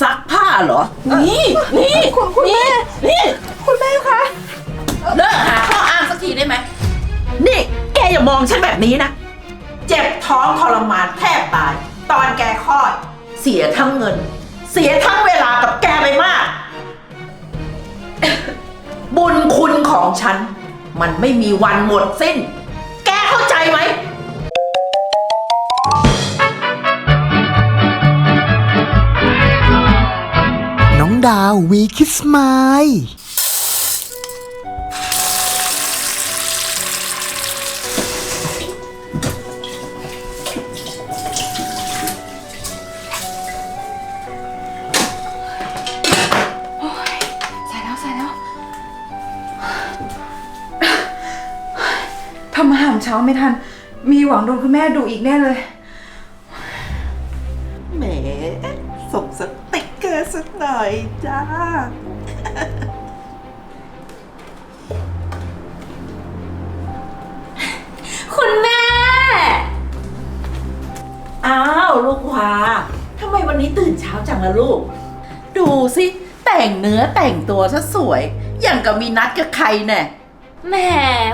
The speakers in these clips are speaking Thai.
ซักผ้าเหรอ นี่ นี่คุณคุณแม่ นี่ คุณแม่คะ เลิกหาข้ออ้างสักทีได้ไหม นี่ แกอย่ามองฉันแบบนี้นะ เจ็บท้องทรมานแทบตาย ตอนแกคลอด เสียทั้งเงิน เสียทั้งเวลากับแกไปมาก บุญคุณของฉัน มันไม่มีวันหมดสิ้น แกเข้าใจไหม ดาววีคิสมายใส่แล้วใส่แล้วทำอาหารเช้าไม่ทัน มีหวังโดนคุณแม่ดุอีกแน่เลย คุณแม่ อ้าวลูกวาทำไมวันนี้ตื่นเช้าจังล่ะลูก ดูสิ แต่งเนื้อแต่งตัวซะสวย อย่างกับมีนัดกับใครแน่ แหม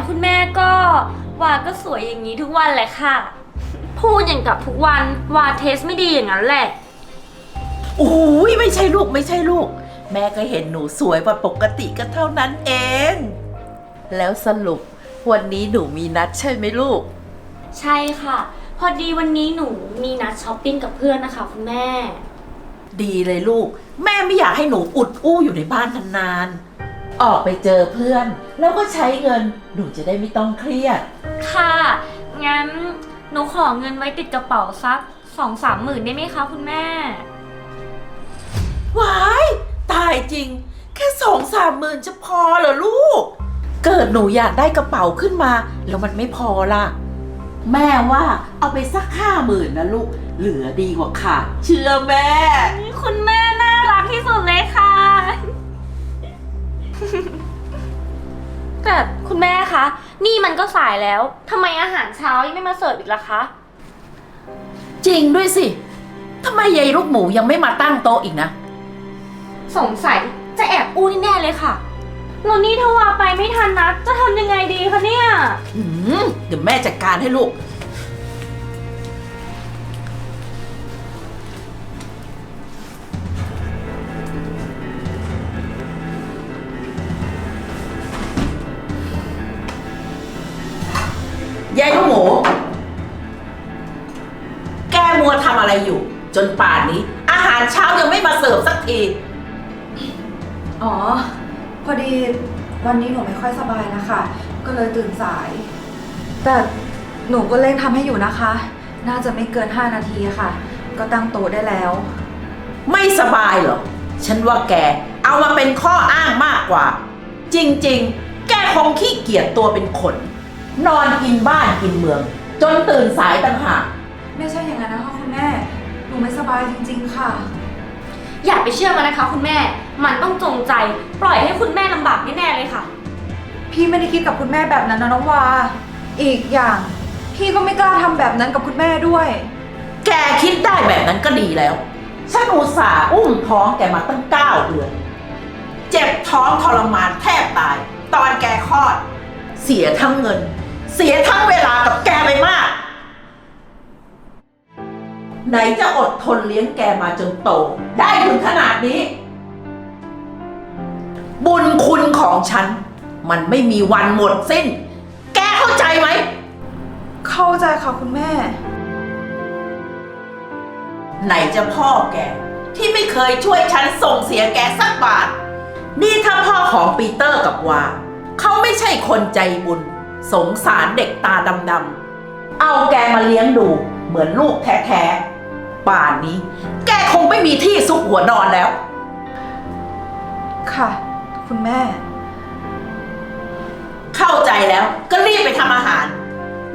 คุณแม่ก็วาก็สวยอย่างนี้ทุกวันแหละค่ะ พูดอย่างกับทุกวันวาเทสไม่ดีอย่างนั้นแหละ โอ้ยไม่ใช่ลูกไม่ใช่ลูก แม่ก็เห็นหนูสวยกว่าปกติก็เท่านั้นเอง แล้วสรุปวันนี้หนูมีนัดใช่ไหมลูก ใช่ค่ะ พอดีวันนี้หนูมีนัดช้อปปิ้งกับเพื่อนนะคะคุณแม่ ดีเลยลูก แม่ไม่อยากให้หนูอุดอู้อยู่ในบ้านนานๆ ออกไปเจอเพื่อน แล้วก็ใช้เงินหนูจะได้ไม่ต้องเครียด ค่ะ งั้นหนูขอเงินไว้ติดกระเป๋าสักสองสามหมื่นได้ไหมคะคุณแม่ ว้าย ตายจริง แค่สองสามหมื่นจะพอเหรอลูก เกิดหนูอยากได้กระเป๋าขึ้นมา แล้วมันไม่พอล่ะ แม่ว่าเอาไปสักห้าหมื่นนะลูก เหลือดีกว่าขาดเชื่อแม่ คุณแม่น่ารักที่สุดเลยค่ะ แต่คุณแม่คะ นี่มันก็สายแล้วทำไมอาหารเช้ายังไม่มาเสิร์ฟอีกล่ะคะ จริงด้วยสิทำไมยายลูกหมูยังไม่มาตั้งโต๊ะอีกนะ สงสัยจะแอบอู้แน่เลยค่ะ แล้วนี่ถ้าวาไปไม่ทันนัดจะทำยังไงดีคะเนี่ยหืมเดี๋ยวแม่จัดการให้ลูก ยายลูกหมู แกมัวทำอะไรอยู่ จนป่านนี้ อาหารเช้ายังไม่มาเสิร์ฟสักที อ๋อ พอดีวันนี้หนูไม่ค่อยสบายนะคะ ก็เลยตื่นสาย แต่หนูก็เร่งทำให้อยู่นะคะ น่าจะไม่เกิน 5 นาทีค่ะ ก็ตั้งโต๊ะได้แล้ว ไม่สบายเหรอ ฉันว่าแกเอามาเป็นข้ออ้างมากกว่า จริงๆ แกคงขี้เกียจตัวเป็นขน นอนกินบ้านกินเมือง จนตื่นสายต่างหาก ไม่ใช่อย่างนั้นนะคะคุณแม่ หนูไม่สบายจริงๆค่ะ อย่าไปเชื่อมันนะคะ คุณแม่ มันต้องจงใจ ปล่อยให้คุณแม่ลำบากแน่ๆเลยค่ะ พี่ไม่ได้คิดกับคุณแม่แบบนั้นนะน้องวา อีกอย่าง พี่ก็ไม่กล้าทำแบบนั้นกับคุณแม่ด้วย แกคิดได้แบบนั้นก็ดีแล้ว ฉันอุตส่าห์อุ้มท้องแกมาตั้งเก้าเดือน เจ็บท้องทรมานแทบตาย ตอนแกคลอด เสียทั้งเงิน เสียทั้งเวลากับแกไปมาก ไหนจะอดทนเลี้ยงแกมาจนโต ได้ถึงขนาดนี้ บุญคุณของฉัน มันไม่มีวันหมดสิ้น แกเข้าใจไหม เข้าใจค่ะคุณแม่ ไหนจะพ่อแก ที่ไม่เคยช่วยฉันส่งเสียแกสักบาท นี่ถ้าพ่อของปีเตอร์กับวาเขาไม่ใช่คนใจบุญ สงสารเด็กตาดำๆเอาแกมาเลี้ยงดูเหมือนลูกแท้ๆ ป่านนี้ แกคงไม่มีที่ซุกหัวนอนแล้ว ค่ะ คุณแม่ เข้าใจแล้วก็รีบไปทำอาหาร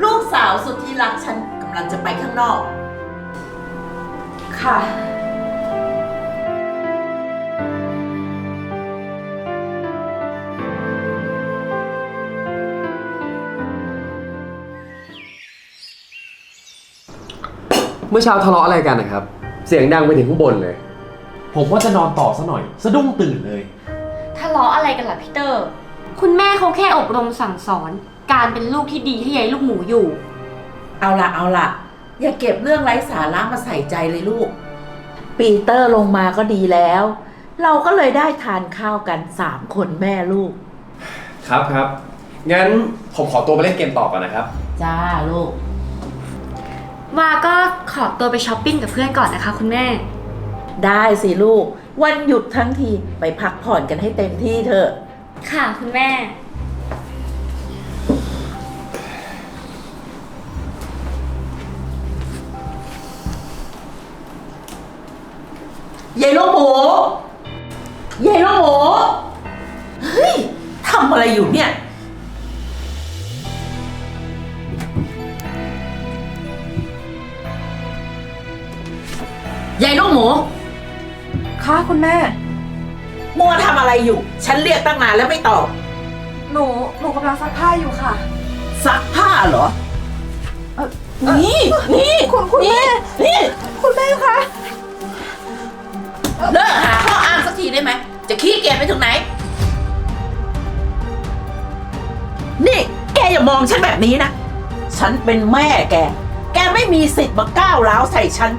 ลูกสาวสุดที่รักฉันกำลังจะไปข้างนอก ค่ะ เมื่อเช้าทะเลาะอะไรกันนะครับ เสียงดังไปถึงข้างบนเลย ผมว่าจะนอนต่อซะหน่อย สะดุ้งตื่นเลย ทะเลาะอะไรกันล่ะพี่เตอร์ คุณแม่เขาแค่อบรมสั่งสอน การเป็นลูกที่ดีให้ยายลูกหมูอยู่ เอาละเอาละอย่าเก็บเรื่องไร้สาระมาใส่ใจเลยลูก ปีเตอร์ลงมาก็ดีแล้ว เราก็เลยได้ทานข้าวกันสามคนแม่ลูก ครับครับ งั้นผมขอตัวไปเล่นเกมต่อก่อนนะครับ จ้าลูก วาก็ขอตัวไปช้อปปิ้งกับเพื่อนก่อนนะคะ คุณแม่ ได้สิลูก วันหยุดทั้งทีไปพักผ่อนกันให้เต็มที่เถอะ ค่ะคุณแม่ ยายลูกหมูยายลูกหมูเฮ้ยทำอะไรอยู่เนี่ยยาย ค่ะคุณแม่ มัวทำอะไรอยู่ ฉันเรียกตั้งนานแล้วไม่ตอบ หนู หนูกำลังซักผ้าอยู่ค่ะ ซักผ้าเหรอ เอ่อ นี่ นี่คุณคุณแม่ นี่คุณแม่คะ เลิกหาข้ออ้างสักทีได้ไหม จะขี้เกียจไปถึงไหน นี่ แกอย่ามองฉันแบบนี้นะ ฉันเป็นแม่แก แกไม่มีสิทธิ์มาก้าวร้าวใส่ฉัน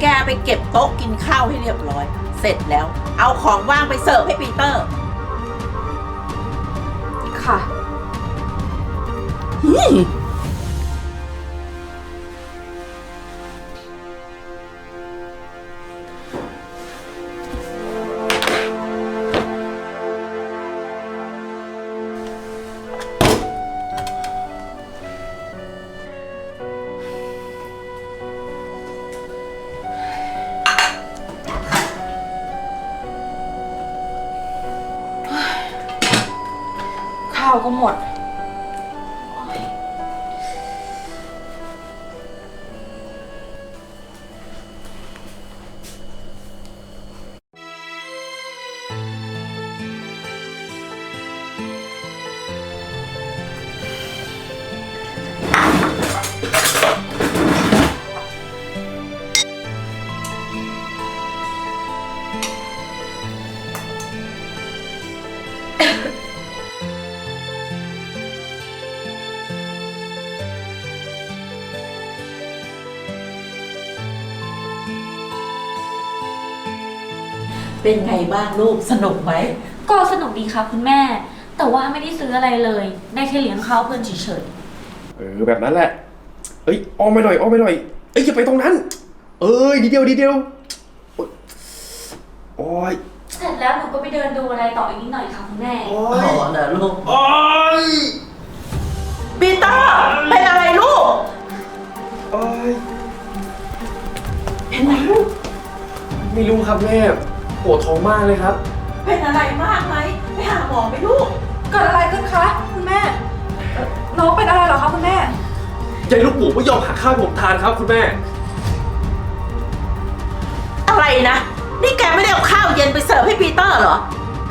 แกไปเก็บโต๊ะกินข้าวให้เรียบร้อย เสร็จแล้ว เอาของว่างไปเสิร์ฟให้ปีเตอร์ ค่ะ อืม เป็นไงบ้างลูกสนุกไหมก็สนุกดีค่ะคุณแม่ แต่ว่าไม่ได้ซื้ออะไรเลย ได้แค่เลี้ยงข้าวเพื่อนเฉยเออแบบนั้นแหละ เอ้ยอ้อมไปหน่อยอ้อมไปหน่อย เอ้ยอย่าไปตรงนั้น เอ้ยดีเดียวดีเดียวโอ๊ยโอ้ยๆเสร็จแล้วหนูก็ไปเดินดูอะไรต่ออีกนิดหน่อยค่ะคุณแม่ โอ้อ๋ยอเหรอลูกโอ้ยปีเตอร์เป็นอะไรลูก โอ้ยเป็นอะไรลูกไม่รู้ครับแม่ ปวดท้องมากเลยครับ เป็นอะไรมากไหมไปหาหมอไหมลูก เกิดอะไรขึ้นคะคุณแม่เอ่อน้องเป็นอะไรเหรอคะคุณแม่ ยายลูกหมูไม่ยอมหาข้าวให้ผมทานครับคุณแม่ อะไรนะ นี่แกไม่ได้เอาข้าวเย็นไปเสิร์ฟให้ปีเตอร์เหรอ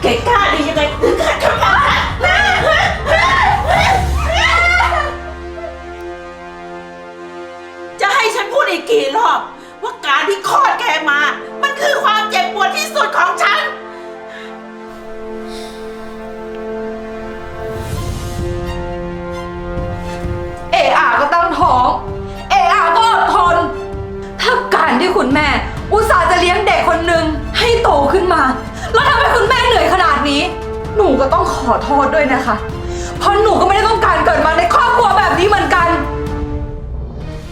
แกกล้าดียังไงถึงขัดคำสั่งจะให้ฉันพูดอีกกี่รอบ ว่าการที่คลอดแกมา มันคือความเจ็บปวดที่สุด ของฉัน เออาก็ตั้งท้อง เออาก็อดทน ถ้าการที่คุณแม่ อุตส่าห์จะเลี้ยงเด็กคนหนึ่งให้โตขึ้นมา แล้วทำให้คุณแม่เหนื่อยขนาดนี้ หนูก็ต้องขอโทษด้วยนะคะ เพราะหนูก็ไม่ได้ต้องการเกิดมาในครอบครัวแบบนี้เหมือนกัน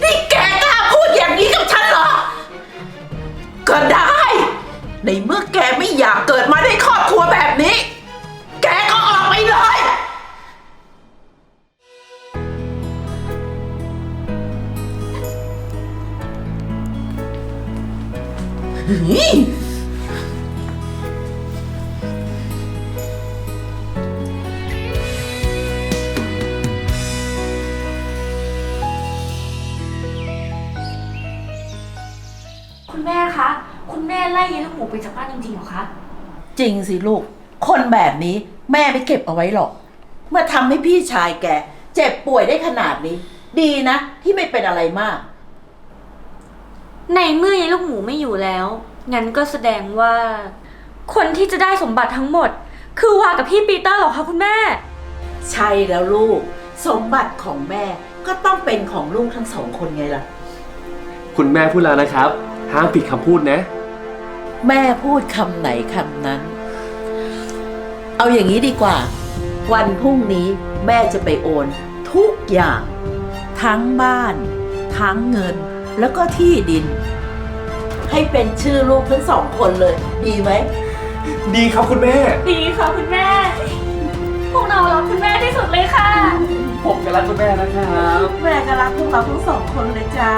นี่แกกล้าพูดอย่างนี้กับฉันเหรอ ก็ได้ ในเมื่อแกไม่อยากเกิดมาในครอบครัวแบบนี้ แกก็ออกไปเลยหื จากบ้านจริงๆเหรอคะ จริงสิลูก คนแบบนี้แม่ไม่เก็บเอาไว้หรอก เมื่อทำให้พี่ชายแก เจ็บป่วยได้ขนาดนี้ ดีนะ ที่ไม่เป็นอะไรมาก ในเมื่อยายลูกหมูไม่อยู่แล้ว งั้นก็แสดงว่า คนที่จะได้สมบัติทั้งหมด คือวากับพี่ปีเตอร์เหรอคะคุณแม่ ใช่แล้วลูก สมบัติของแม่ก็ต้องเป็นของลูกทั้งสองคนไงล่ะ คุณแม่พูดแล้วนะครับ ห้ามผิดคำพูดนะ แม่พูดคำไหนคำนั้น เอาอย่างนี้ดีกว่า วันพรุ่งนี้แม่จะไปโอน ทุกอย่าง ทั้งบ้าน ทั้งเงิน แล้วก็ที่ดิน ให้เป็นชื่อลูกทั้งสองคนเลย ดีไหม ดีครับคุณแม่ ดีค่ะคุณแม่ พวกเรารักคุณแม่ที่สุดเลยค่ะ ผมก็รักคุณแม่นะครับ แม่ก็รักพวกเราทั้งสองคนเลยจ้า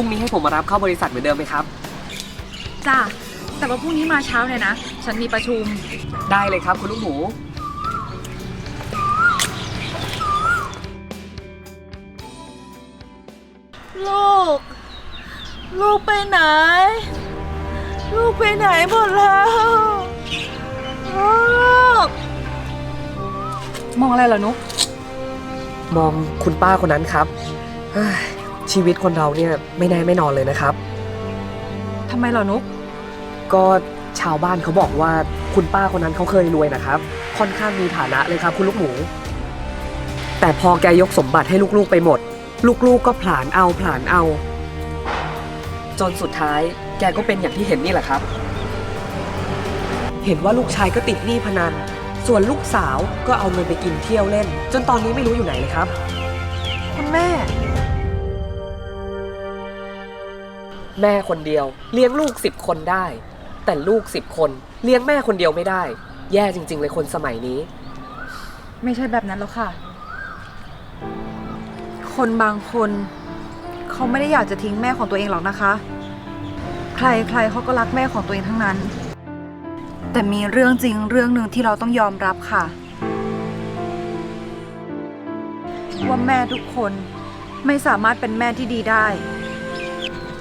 รุ่งนี้ให้ผมมารับเข้าบริษัทเหมือนเดิมไหมครับ จ้าแต่ว่าพรุ่งนี้มาเช้าเลยนะ ฉันมีประชุม ได้เลยครับ คุณลูกหมู ลูก ลูกไปไหน ลูกไปไหนหมดแล้วลูกมองอะไรเหรอนุกมองคุณป้าคนนั้นครับเฮ้ย ชีวิตคนเราเนี่ยไม่แน่ไม่นอนเลยนะครับ ทำไมเหรอนุก ก็ชาวบ้านเขาบอกว่าคุณป้าคนนั้นเขาเคยรวยนะครับ ค่อนข้างมีฐานะเลยครับคุณลูกหมู แต่พอแกยกสมบัติให้ลูกๆไปหมด ลูกๆก็ผลานเอาผลานเอา จนสุดท้ายแกก็เป็นอย่างที่เห็นนี่แหละครับ เห็นว่าลูกชายก็ติดหนี้พนัน ส่วนลูกสาวก็เอาเงินไปกินเที่ยวเล่น จนตอนนี้ไม่รู้อยู่ไหนเลยครับ คุณแม่ แม่คนเดียว เลี้ยงลูกสิบคนได้ แต่ลูกสิบคน เลี้ยงแม่คนเดียวไม่ได้ แย่จริง ๆ เลยคนสมัยนี้ ไม่ใช่แบบนั้นแล้วค่ะ คนบางคน เขาไม่ได้อยากจะทิ้งแม่ของตัวเองหรอกนะคะ ใครใครเขาก็รักแม่ของตัวเองทั้งนั้น แต่มีเรื่องจริงเรื่องหนึ่งที่เราต้องยอมรับค่ะ ว่าแม่ทุกคนไม่สามารถเป็นแม่ที่ดีได้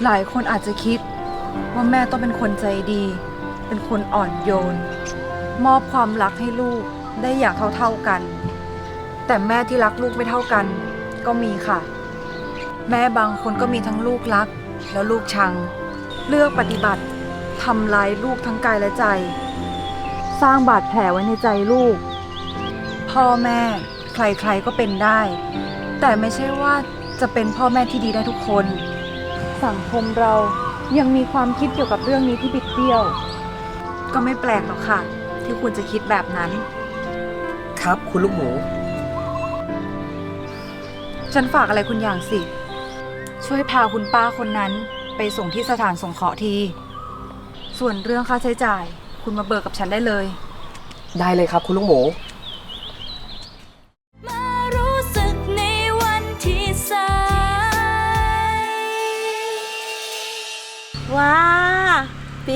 หลายคนอาจจะคิดว่าแม่ต้องเป็นคนใจดี เป็นคนอ่อนโยน มอบความรักให้ลูกได้อย่างเท่าๆกัน แต่แม่ที่รักลูกไม่เท่ากัน ก็มีค่ะ แม่บางคนก็มีทั้งลูกรัก แล้วลูกชัง เลือกปฏิบัติทำลายลูกทั้งกายและใจ สร้างบาดแผลไว้ในใจลูก พ่อแม่ใครๆก็เป็นได้ แต่ไม่ใช่ว่าจะเป็นพ่อแม่ที่ดีได้ทุกคน สังคมเรายังมีความคิดเกี่ยวกับเรื่องนี้ที่บิดเบี้ยว ก็ไม่แปลกหรอกค่ะ ที่คุณจะคิดแบบนั้น ครับคุณลูกหมู ฉันฝากอะไรคุณอย่างสิ ช่วยพาคุณป้าคนนั้นไปส่งที่สถานสงเคราะห์ที ส่วนเรื่องค่าใช้จ่าย คุณมาเบิกกับฉันได้เลย ได้เลยครับคุณลูกหมู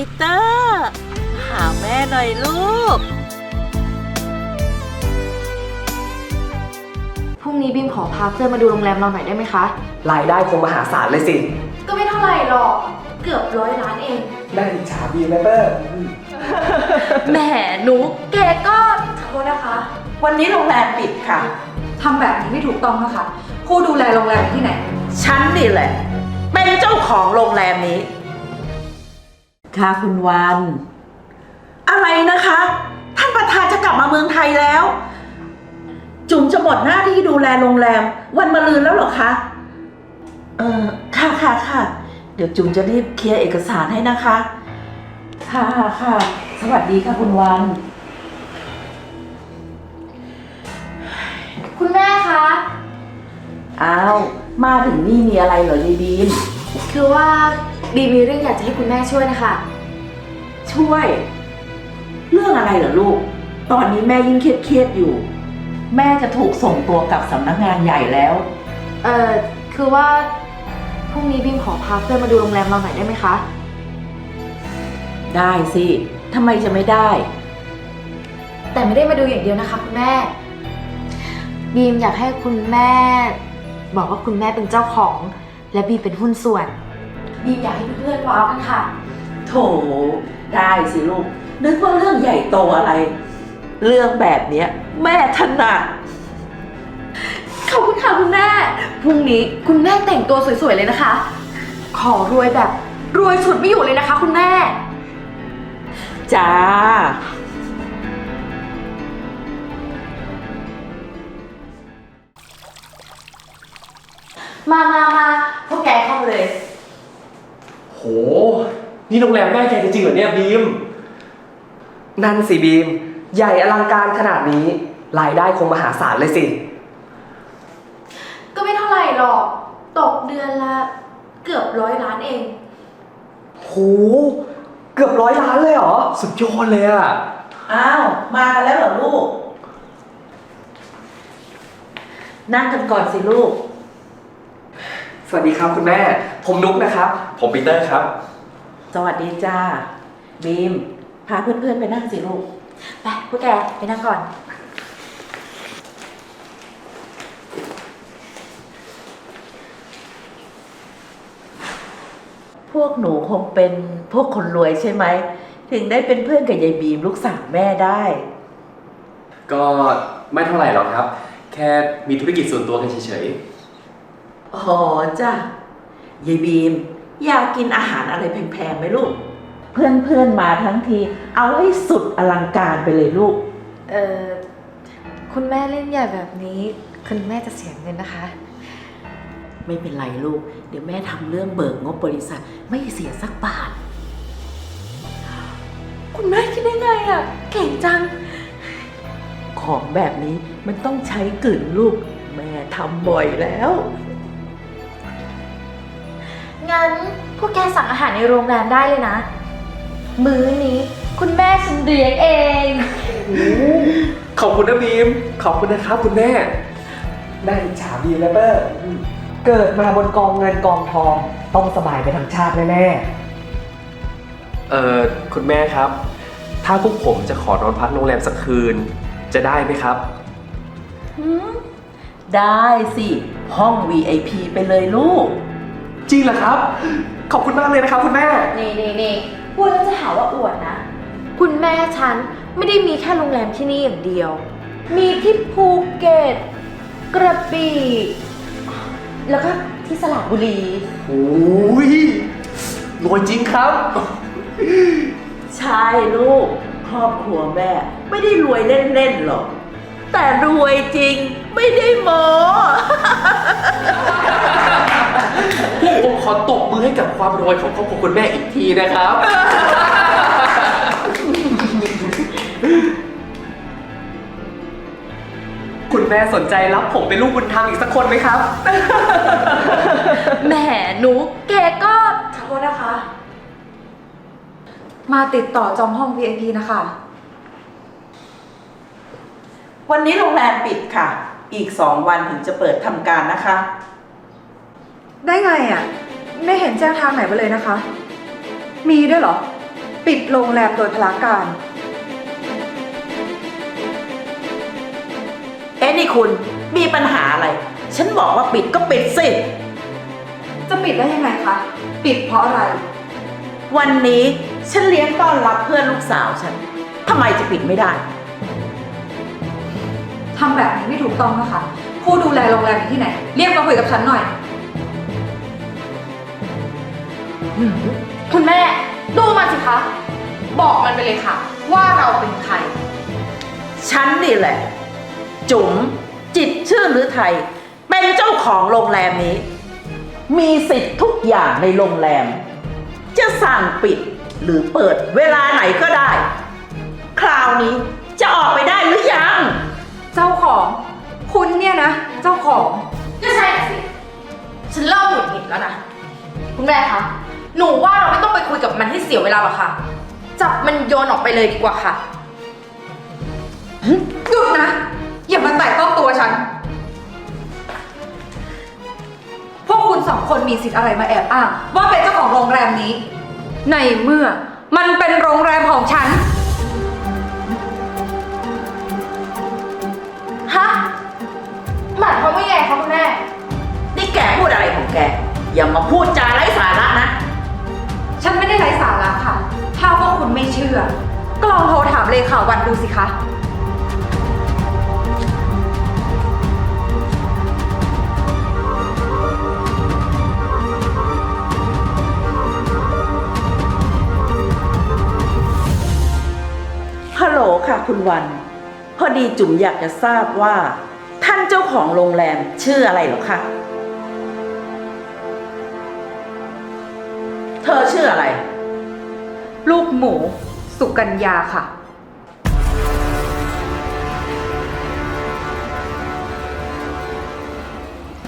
ปีเตอร์ หาแม่หน่อยลูก พรุ่งนี้บิมขอพาเพื่อนมาดูโรงแรมเราหน่อยได้ไหมคะ รายได้คงมหาศาลเลยสิ ก็ไม่เท่าไหร่หรอก เกือบร้อยล้านเอง ได้อิจฉาบีแมเปอร์แหมหนูแกก็ขอโทษนะคะ วันนี้โรงแรมปิดค่ะ ทำแบบนี้ไม่ถูกต้องนะคะ ผู้ดูแลโรงแรมที่ไหน ฉันนี่แหละ เป็นเจ้าของโรงแรมนี้ ค่ะคุณวัน อะไรนะคะ ท่านประธานจะกลับมาเมืองไทยแล้ว จุ๋มจะหมดหน้าที่ดูแลโรงแรม วันมะรืนแล้วเหรอคะ เออค่ะค่ะค่ะ เดี๋ยวจุ๋มจะรีบเคลียร์เอกสารให้นะคะ ค่ะค่ะ สวัสดีค่ะคุณวัน คุณแม่คะ อ้าว มาถึงนี่มีอะไรเหรอยายบีม คือว่า บีมีเรื่องอยากจะให้คุณแม่ช่วยนะคะ ช่วย เรื่องอะไรเหรอลูก ตอนนี้แม่ยิ่งเครียดๆอยู่ แม่จะถูกส่งตัวกลับสำนักงานใหญ่แล้ว เอ่อ คือว่าพรุ่งนี้บิมขอพาเพื่อนมาดูโรงแรมเราหน่อยได้ไหมคะ ได้สิทำไมจะไม่ได้ แต่ไม่ได้มาดูอย่างเดียวนะคะ คุณแม่ บีมอยากให้คุณแม่ บอกว่าคุณแม่เป็นเจ้าของ และบีมเป็นหุ้นส่วน บีมอยากให้เพื่อนๆว้าวกันค่ะ โถได้สิลูก นึกว่าเรื่องใหญ่โตอะไร เรื่องแบบเนี้ยแม่ถนัดขอบคุณค่ะคุณแม่ พรุ่งนี้คุณแม่แต่งตัวสวยๆเลยนะคะ ขอรวยแบบรวยสุดไม่อยู่เลยนะคะ คุณแม่ จ้า มามามาพวกแกเข้ามาเลย โห นี่โรงแรมแม่แกจริงๆเหรอเนี่ยบีม นั่นสิบีม ใหญ่อลังการขนาดนี้ รายได้คงมหาศาลเลยสิ ก็ไม่เท่าไหร่หรอก ตกเดือนละเกือบร้อยล้านเอง โห เกือบร้อยล้านเลยเหรอ สุดยอดเลยอะอ้าว มากันแล้วเหรอลูก นั่งกันก่อนสิลูกส วัสดีครับคุณแม่ ผมนุกนะครับ ผมปีเตอร์ครับ สวัสดีจ้าบีม พาเพื่อนๆไปนั่งสิลูก ไปพวกแกไปนั่งก่อน พวกหนูคงเป็นพวกคนรวยใช่ไหม ถึงได้เป็นเพื่อนกับยายบีมลูกสาวแม่ได้ ก็ไม่เท่าไหร่หรอกครับ แค่มีธุรกิจส่วนตัวกันเฉย อ๋อจ้ะยายบีม อยากกินอาหารอะไรแพงๆไหมลูก เพื่อนๆมาทั้งที เอาให้สุดอลังการไปเลยลูก เออคุณแม่เล่นใหญ่แบบนี้ คุณแม่จะเสียเงินนะคะ ไม่เป็นไรลูก เดี๋ยวแม่ทำเรื่องเบิกงบบริษัท ไม่เสียสักบาท คุณแม่คิดได้ไงอะ เก่งจัง ของแบบนี้มันต้องใช้กลืนลูก แม่ทำบ่อยแล้ว งั้นพวกแกสั่งอาหารในโรงแรมได้เลยนะ มื้อนี้คุณแม่ฉันเลี้ยงเองๆขอบคุณนะบีม ขอบคุณนะครับคุณแม่แม่อิจฉาบีมและเปอร์เกิดมาบนกองเงินกองทอง ต้องสบายไปทั้งชาติแน่เอ่อคุณแม่ครับ ถ้าพวกผมจะขอนอนพักโรงแรมสักคืน จะได้ไหมครับ ได้สิ ห้อง VIP ไปเลยลูก จริงเหรอครับ ขอบคุณมากเลยนะครับคุณแม่ นี่นี่นี่พูดแล้วจะหาว่าอวดนะ คุณแม่ฉันไม่ได้มีแค่โรงแรมที่นี่อย่างเดียว มีที่ภูเก็ต กระบี่แล้วก็ที่สระบุรี โอ้ยรวยจริงครับ ใช่ลูก ครอบครัวแม่ ไม่ได้รวยเล่นๆหรอก แต่รวยจริงไม่ได้โม กับความรวยของครอบครัวคุณแม่อีกทีนะครับ คุณแม่สนใจรับผมเป็นลูกบุญธรรมอีกสักคนไหมครับ แหมหนูแกก็ขอโทษนะคะ มาติดต่อจองห้อง VIP นะคะ วันนี้โรงแรมปิดค่ะ อีกสองวันถึงจะเปิดทำการนะคะ ได้ไงอะ ไม่เห็นแจ้งทางไหนมาเลยนะคะ มีด้วยเหรอ ปิดโรงแรมโดยพลาการ เอ๊ะนี่คุณมีปัญหาอะไร ฉันบอกว่าปิดก็ปิดสิ จะปิดได้ยังไงคะ ปิดเพราะอะไร วันนี้ฉันเลี้ยงต้อนรับเพื่อนลูกสาวฉันทำไมจะปิดไม่ได้ ทำแบบนี้ไม่ถูกต้องนะคะ ผู้ดูแลโรงแรมอยู่ที่ไหน เรียกมาคุยกับฉันหน่อย คุณแม่ดูมาสิคะ บอกมันไปเลยค่ะ ว่าเราเป็นใคร ฉันนี่แหละ จุ๋มจิตรชื่อหรือไทย เป็นเจ้าของโรงแรมนี้ มีสิทธิ์ทุกอย่างในโรงแรม จะสั่งปิดหรือเปิดเวลาไหนก็ได้ คราวนี้จะออกไปได้หรือยัง เจ้าของคุณเนี่ยนะ เจ้าของก็ใช่น่ะสิ ฉันเริ่มหงุดหงิดแล้วนะ คุณแม่คะ หนูว่าเราไม่ต้องไปคุยกับมันให้เสียเวลาหรอกค่ะ จับมันโยนออกไปเลยดีกว่าค่ะหยุดนะ อย่ามาแตะต้องตัวฉัน พวกคุณสองคนมีสิทธิ์อะไรมาแอบอ้าง ว่าเป็นเจ้าของโรงแรมนี้ ในเมื่อมันเป็นโรงแรมของฉัน ฮะ หมายความว่าไงคะคุณแม่ นี่แกพูดอะไรของแก อย่ามาพูดจาไร้ ฉันไม่ได้ไร้สาระค่ะ ถ้าพวกคุณไม่เชื่อ ก็ลองโทรถามเลขาวันดูสิคะ ฮัลโหลค่ะคุณวัน พอดีจุ๋มอยากจะทราบว่า ท่านเจ้าของโรงแรมชื่ออะไรเหรอคะ ลูกหมู สุกัญญาค่ะ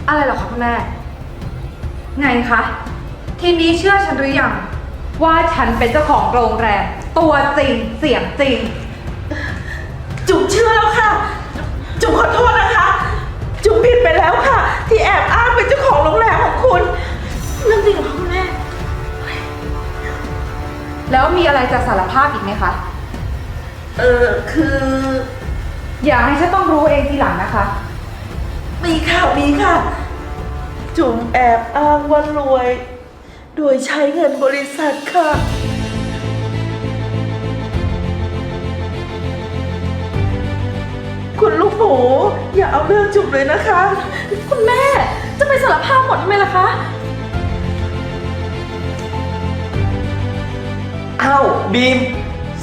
อะไรเหรอคะคุณแม่ ไงคะ ทีนี้เชื่อฉันหรือยัง ว่าฉันเป็นเจ้าของโรงแรมตัวจริงเสียงจริง แล้วมีอะไรจะสารภาพอีกไหมคะ เออคือ อย่าให้ฉันต้องรู้เองทีหลังนะคะ มีค่ะมีค่ะ จุ๋มแอบอ้างว่ารวย โดยใช้เงินบริษัทค่ะ คุณลูกหมูอย่าเอาเรื่องจุ๋มเลยนะคะ คุณแม่จะไปสารภาพหมดทำไมล่ะคะ อ้าวบีม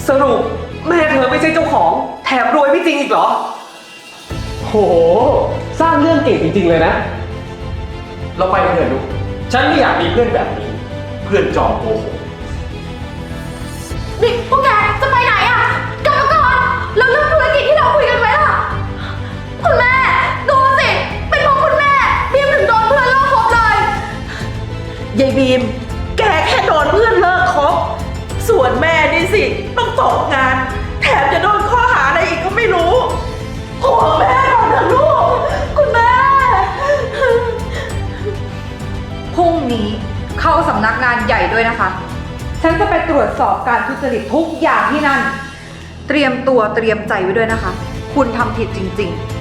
สรุป แม่เธอไม่ใช่เจ้าของ แถมรวยไม่จริงอีกเหรอ โห สร้างเรื่องเก่งจริง ๆ เลยนะ เราไปกันเถอะลูก ฉันไม่อยากมีเพื่อนแบบนี้ เพื่อนจอมโกหกนี่พวกแกจะไปไหนอะกลับมาก่อนแล้วเรื่องธุรกิจที่เราคุยกันไว้ล่ะ คุณแม่ ดูสิ เป็นเพราะคุณแม่บีมถึงโดนเพื่อนเลิกคบเลย ยายบีม แกแค่โดนเพื่อนเลิกคบ ส่วนแม่นี่สิ ต้องตกงาน แถมจะโดนข้อหาอะไรอีกก็ไม่รู้ห่วงแม่ก่อนนะลูก คุณแม่ พรุ่งนี้เข้าสำนักงานใหญ่ด้วยนะคะ ฉันจะไปตรวจสอบการทุจริตทุกอย่างที่นั่น เตรียมตัวเตรียมใจไว้ด้วยนะคะ คุณทำผิดจริง ๆ